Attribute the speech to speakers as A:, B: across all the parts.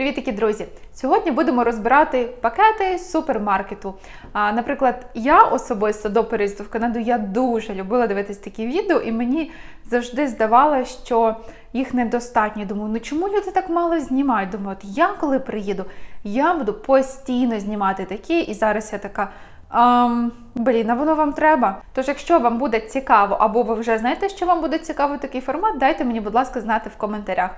A: Привітки, друзі! Сьогодні будемо розбирати пакети з супермаркету. А, наприклад, я особисто до переїзду в Канаду я дуже любила дивитись такі відео, і мені завжди здавалося, що їх недостатньо. Думаю, ну чому люди так мало знімають? Думаю, от я коли приїду, я буду постійно знімати такі, і зараз я така. Um, блін, а воно вам треба. Тож, якщо вам буде цікаво, або ви вже знаєте, що вам буде цікаво такий формат, дайте мені, будь ласка, знати в коментарях.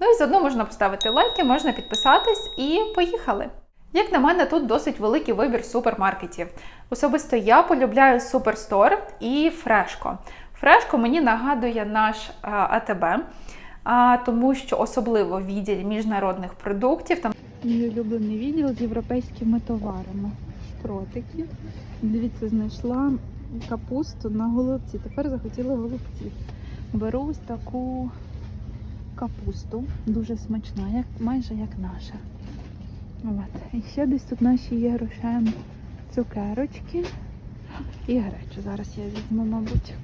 A: Ну і заодно можна поставити лайки, можна підписатись і поїхали. Як на мене, тут досить великий вибір супермаркетів. Особисто я полюбляю Суперстор і Фрешко. Фрешко мені нагадує наш а, АТБ, тому що особливо відділ міжнародних продуктів. Там
B: Мій улюблений відділ з європейськими товарами. Шпротики. Дивіться, знайшла капусту на голубці. Тепер захотіла голубців. Беру ось таку капусту, дуже смачна, як, майже як наша. От. І ще десь тут наші є грошем цукерочки і гречу. Зараз я візьму, мабуть.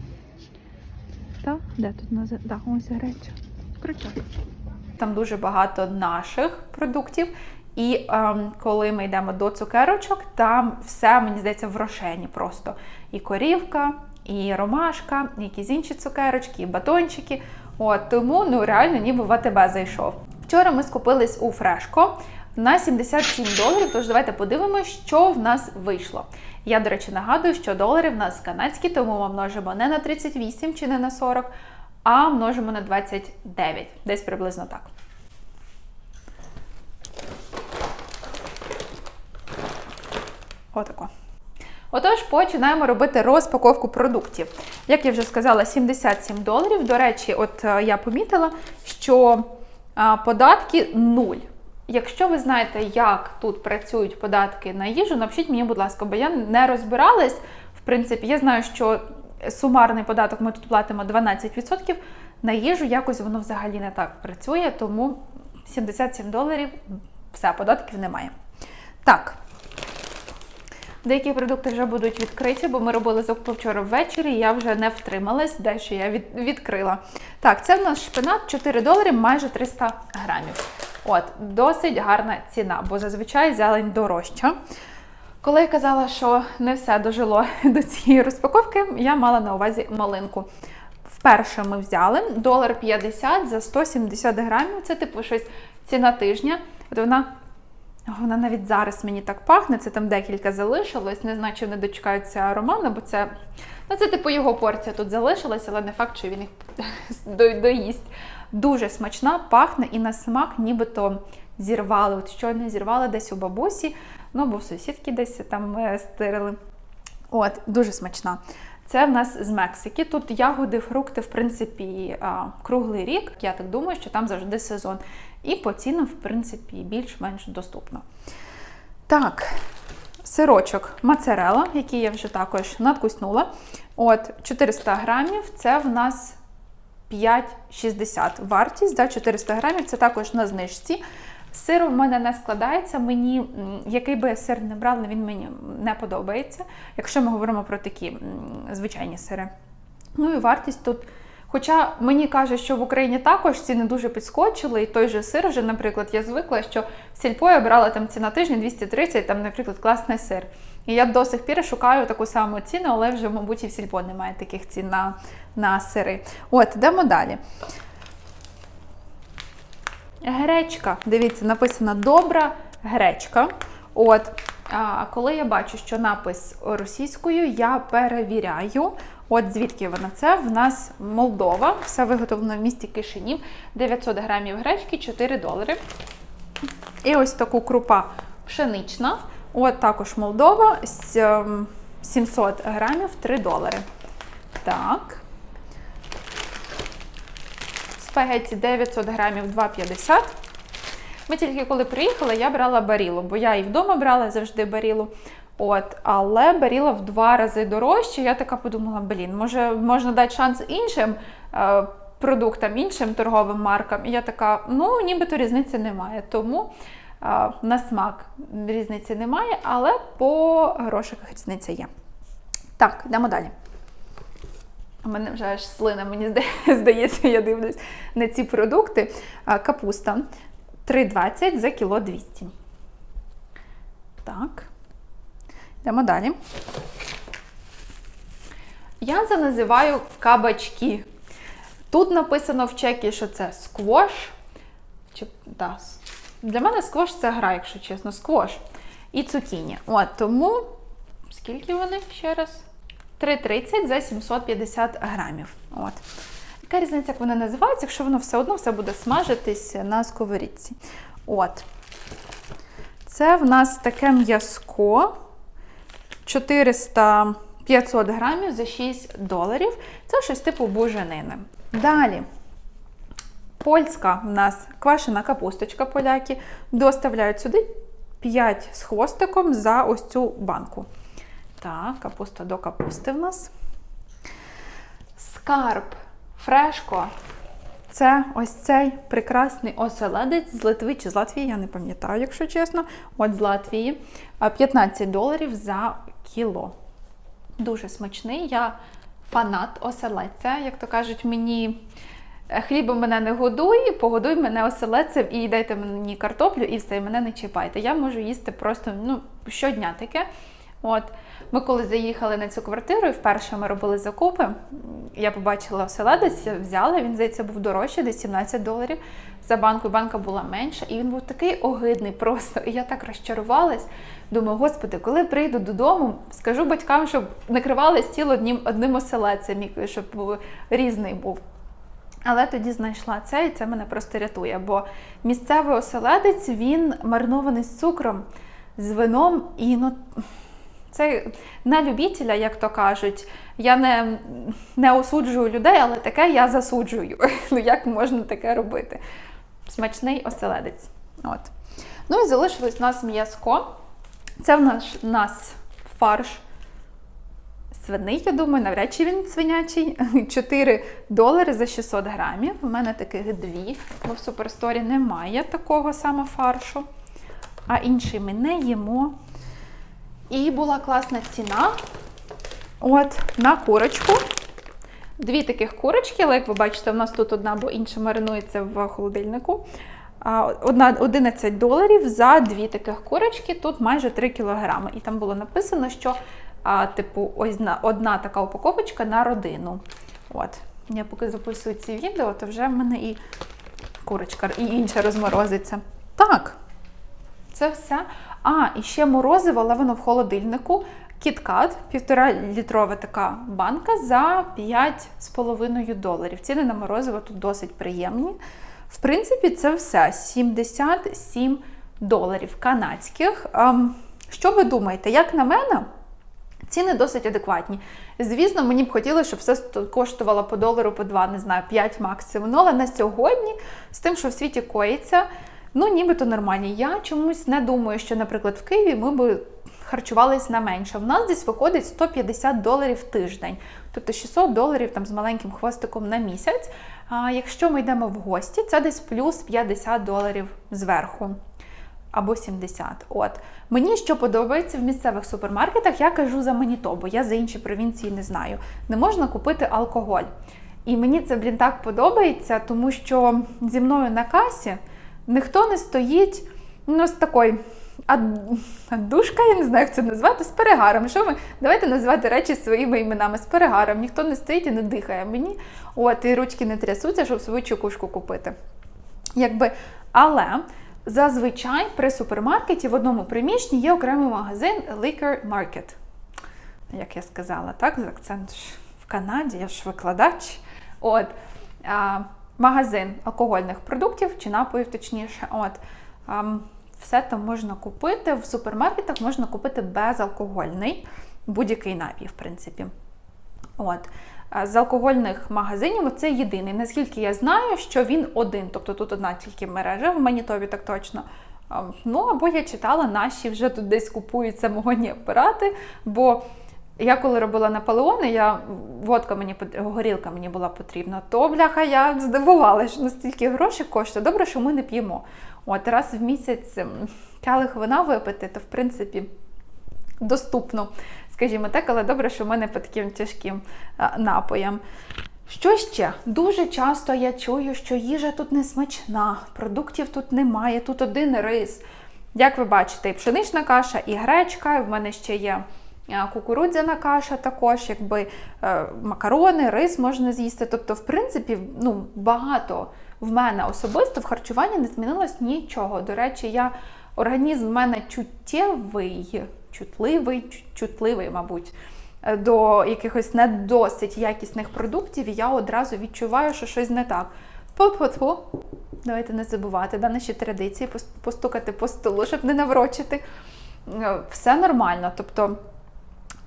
B: Та, де тут назад? Да, ось греча. Кричок.
A: Там дуже багато наших продуктів. І ем, коли ми йдемо до цукерочок, там все, мені здається, в рошені просто. І корівка, і ромашка, і якісь інші цукерочки, і батончики. От, тому ну реально ніби в АТБ зайшов. Вчора ми скупились у Фрешко на 77 доларів, тож давайте подивимося, що в нас вийшло. Я, до речі, нагадую, що долари в нас канадські, тому ми множимо не на 38 чи не на 40, а множимо на 29, десь приблизно так. Отако. Отож, починаємо робити розпаковку продуктів. Як я вже сказала, 77 доларів. До речі, от е, я помітила, що податки нуль. Якщо ви знаєте, як тут працюють податки на їжу, напишіть мені, будь ласка, бо я не розбиралась. В принципі, я знаю, що сумарний податок ми тут платимо 12%. На їжу якось воно взагалі не так працює, тому 77 доларів, все, податків немає. Так. Деякі продукти вже будуть відкриті, бо ми робили закупи вчора ввечері, і я вже не втрималась, дещо я від, відкрила. Так, це в нас шпинат 4 долари, майже 300 грамів. От, досить гарна ціна, бо зазвичай зелень дорожча. Коли я казала, що не все дожило до цієї розпаковки, я мала на увазі малинку. Вперше ми взяли долар 50 за 170 грамів. Це типу щось ціна тижня. От вона вона навіть зараз мені так пахне, це там декілька залишилось. Не знаю, чи вони дочекаються Романа, бо це ну, це типу його порція тут залишилась, але не факт, що він їх доїсть. Дуже смачна, пахне і на смак нібито зірвали. От щойно зірвали десь у бабусі, ну або в сусідки десь там е, стирили. От, дуже смачна. Це в нас з Мексики. Тут ягоди, фрукти, в принципі, круглий рік. Я так думаю, що там завжди сезон. І по цінам, в принципі, більш-менш доступно. Так, сирочок моцарелла, який я вже також надкуснула. От, 400 грамів це в нас 5,60 вартість за 400 грамів. Це також на знижці. Сир в мене не складається. Мені, який би я сир не брала, він мені не подобається, якщо ми говоримо про такі звичайні сири. Ну і вартість тут. Хоча мені кажуть, що в Україні також ціни дуже підскочили, і той же сир вже, наприклад, я звикла, що в сільпо я брала там ціна тижня 230, там, наприклад, класний сир. І я до сих пір шукаю таку саму ціну, але вже, мабуть, і в сільпо немає таких цін на, на сири. От, йдемо далі. Гречка. Дивіться, написано добра гречка. От, а коли я бачу, що напис російською, я перевіряю. От звідки вона це? В нас Молдова, все виготовлено в місті Кишинів, 900 грамів гречки, 4 долари. І ось таку крупа пшенична. От також Молдова, 700 грамів, 3 долари. Так. Спагетті 900 грамів 2,50. Ми тільки коли приїхали, я брала барілу, бо я і вдома брала завжди барілу. От, Але баріла в два рази дорожче. Я така подумала, блін, може можна дати шанс іншим е, продуктам, іншим торговим маркам. І я така, ну нібито різниці немає. Тому е, на смак різниці немає, але по грошиках різниця є. Так, йдемо далі. У мене вже аж слина, мені здається, я дивлюсь на ці продукти. Капуста 3,20 за кіло 200. Так. Йдемо далі. Я це називаю кабачки. Тут написано в чекі, що це сквош. Чи, да, для мене сквош це гра, якщо чесно, сквош. І цукіні. От, тому скільки вони ще раз? 3,30 за 750 грамів. От. Яка різниця, як вони називаються, якщо воно все одно все буде смажитись на сковорідці. От. Це в нас таке м'язко. 400 500 грамів за 6 доларів. Це щось типу буженини. Далі. Польська в нас квашена капусточка поляки. Доставляють сюди 5 з хвостиком за ось цю банку. Так, капуста до капусти в нас. Скарб, фрешко. Це ось цей прекрасний оселедець з Литви чи з Латвії, я не пам'ятаю, якщо чесно. От з Латвії. 15 доларів за кіло. Дуже смачний. Я фанат оселедця. Як то кажуть, мені е, хлібом мене не годуй, погодуй мене оселедцем і дайте мені картоплю, і все, мене не чіпайте. Я можу їсти просто ну, щодня таке. От. Ми коли заїхали на цю квартиру, і вперше ми робили закупи, я побачила оселедець, взяла, він, здається, був дорожчий, десь 17 доларів за банку, банка була менша, і він був такий огидний просто. І я так розчарувалась. Думаю, господи, коли прийду додому, скажу батькам, щоб накривали стіл одним, одним оселедцем, щоб був- різний був. Але тоді знайшла це, і це мене просто рятує, бо місцевий оселедець він маринований з цукром, з вином, і ну, це на любителя, як то кажуть. Я не, не осуджую людей, але таке я засуджую. Ну як можна таке робити? Смачний оселедець. От. Ну і залишилось у нас м'язко. Це в нас, в нас фарш свиний, я думаю, навряд чи він свинячий. 4 долари за 600 грамів. У мене таких дві, бо в суперсторі немає такого саме фаршу. А інший ми не їмо. І була класна ціна. От, на курочку. Дві таких курочки, але як ви бачите, у нас тут одна, бо інша маринується в холодильнику. Одна 11 доларів за дві таких курочки, тут майже 3 кілограми. І там було написано, що а, типу, ось на- одна така упаковочка на родину. От. Я поки записую ці відео, то вже в мене і курочка, і інша розморозиться. Так, це все. А, і ще морозиво, але воно в холодильнику. Кіткат, півтора літрова така банка за 5,5 доларів. Ціни на морозиво тут досить приємні. В принципі, це все. 77 доларів канадських. Ем, Що ви думаєте? Як на мене, ціни досить адекватні. Звісно, мені б хотілося, щоб все коштувало по долару, по два, не знаю, 5 максимум. Ну, але на сьогодні, з тим, що в світі коїться, ну нібито нормальні. Я чомусь не думаю, що, наприклад, в Києві ми би харчувались на менше. В нас десь виходить 150 доларів тиждень, тобто 600 доларів там з маленьким хвостиком на місяць. А якщо ми йдемо в гості, це десь плюс 50 доларів зверху. Або 70. От мені що подобається в місцевих супермаркетах, я кажу за Манітобу, я за інші провінції не знаю. Не можна купити алкоголь. І мені це, блін, так подобається, тому що зі мною на касі ніхто не стоїть ну, з такою ад- аддушка, я не знаю, як це назвати, з перегаром. Що ми? Давайте називати речі своїми іменами з перегаром. Ніхто не стоїть і не дихає мені. От, і ручки не трясуться, щоб свою чекушку купити. Якби, але зазвичай при супермаркеті в одному приміщенні є окремий магазин Liquor Market. Як я сказала, так, з акцент в Канаді, я ж викладач. От, а, магазин алкогольних продуктів чи напоїв, точніше. От, ам, все там можна купити. В супермаркетах можна купити безалкогольний будь-який напій, в принципі. От. З алкогольних магазинів це єдиний. Наскільки я знаю, що він один, тобто тут одна тільки мережа в Манітові, так точно. Ну, або я читала, наші вже тут десь купують самогонні апарати. Бо я коли робила Наполеони, я водка мені горілка мені була потрібна, то бляха, я здивувалася, що настільки грошей коштує. Добре, що ми не п'ємо. От раз в місяць м, келих вина випити, то в принципі доступно, скажімо так, але добре, що в мене по таким тяжким а, напоям. Що ще? Дуже часто я чую, що їжа тут не смачна, продуктів тут немає, тут один рис. Як ви бачите, і пшенична каша, і гречка, і в мене ще є е, кукурудзяна каша також, якби е, макарони, рис можна з'їсти. Тобто, в принципі, ну, багато в мене особисто в харчуванні не змінилось нічого. До речі, я організм в мене чуттєвий, чутливий, чутливий, мабуть, е, до якихось не досить якісних продуктів, і я одразу відчуваю, що щось не так. Тьфу-тьфу-тьфу. Давайте не забувати да, наші традиції, постукати по столу, щоб не наврочити. Е, Все нормально. Тобто,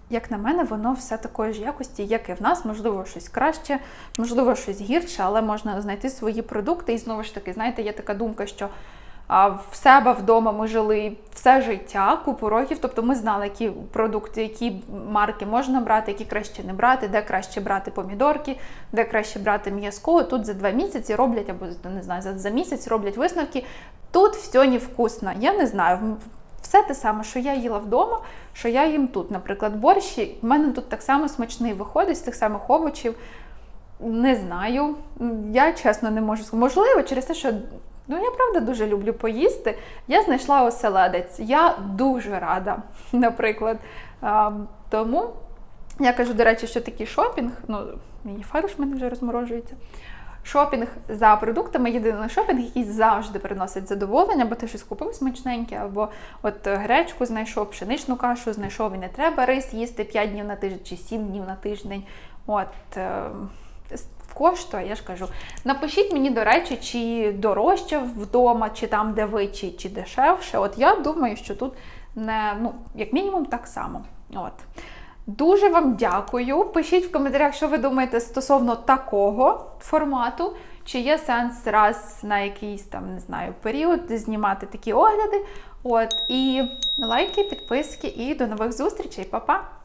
A: як на мене, воно все такої ж якості, як і в нас. Можливо, щось краще, можливо, щось гірше, але можна знайти свої продукти. І знову ж таки, знаєте, є така думка, що в себе вдома ми жили все життя, купу років. Тобто ми знали, які продукти, які марки можна брати, які краще не брати, де краще брати помідорки, де краще брати м'язко. Тут за два місяці роблять, або не знаю, за, за місяць роблять висновки. Тут все невкусно. Я не знаю. Все те саме, що я їла вдома, що я їм тут. Наприклад, борщі, в мене тут так само смачний виходить з тих самих овочів. Не знаю. Я чесно не можу сказати. Можливо, через те, що ну я правда дуже люблю поїсти. Я знайшла оселедець. Я дуже рада, наприклад. А, тому я кажу, до речі, що такий шопінг, ну, мій фарш мене вже розморожується. Шопінг за продуктами єдиний шопінг, який завжди приносить задоволення, бо ти щось купив смачненьке, або от е, гречку знайшов, пшеничну кашу знайшов і не треба рис їсти 5 днів на тиждень чи 7 днів на тиждень. От е, коштує, я ж кажу. Напишіть мені, до речі, чи дорожче вдома, чи там, де ви, чи, чи дешевше. От я думаю, що тут не, ну, як мінімум, так само. От. Дуже вам дякую. Пишіть в коментарях, що ви думаєте стосовно такого формату. Чи є сенс раз на якийсь там, не знаю, період знімати такі огляди. От, і лайки, підписки, і до нових зустрічей, Па-па!